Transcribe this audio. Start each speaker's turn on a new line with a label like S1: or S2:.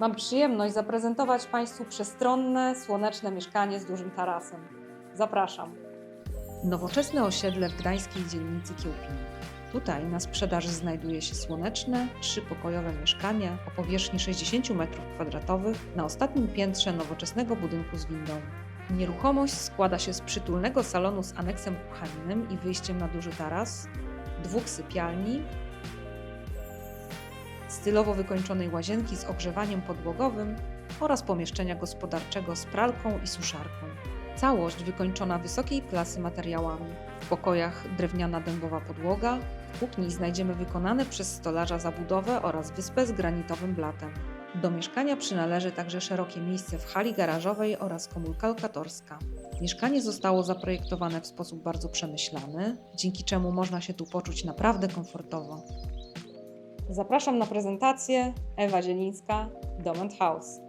S1: Mam przyjemność zaprezentować Państwu przestronne, słoneczne mieszkanie z dużym tarasem. Zapraszam. Nowoczesne osiedle w gdańskiej dzielnicy Kiełpin. Tutaj na sprzedaż znajduje się słoneczne, trzypokojowe mieszkanie o powierzchni 60 m2 na ostatnim piętrze nowoczesnego budynku z windą. Nieruchomość składa się z przytulnego salonu z aneksem kuchennym i wyjściem na duży taras, dwóch sypialni, stylowo wykończonej łazienki z ogrzewaniem podłogowym oraz pomieszczenia gospodarczego z pralką i suszarką. Całość wykończona wysokiej klasy materiałami. W pokojach drewniana dębowa podłoga, w kuchni znajdziemy wykonane przez stolarza zabudowę oraz wyspę z granitowym blatem. Do mieszkania przynależy także szerokie miejsce w hali garażowej oraz komórka lokatorska. Mieszkanie zostało zaprojektowane w sposób bardzo przemyślany, dzięki czemu można się tu poczuć naprawdę komfortowo. Zapraszam na prezentację Ewa Zielińska, Dom House.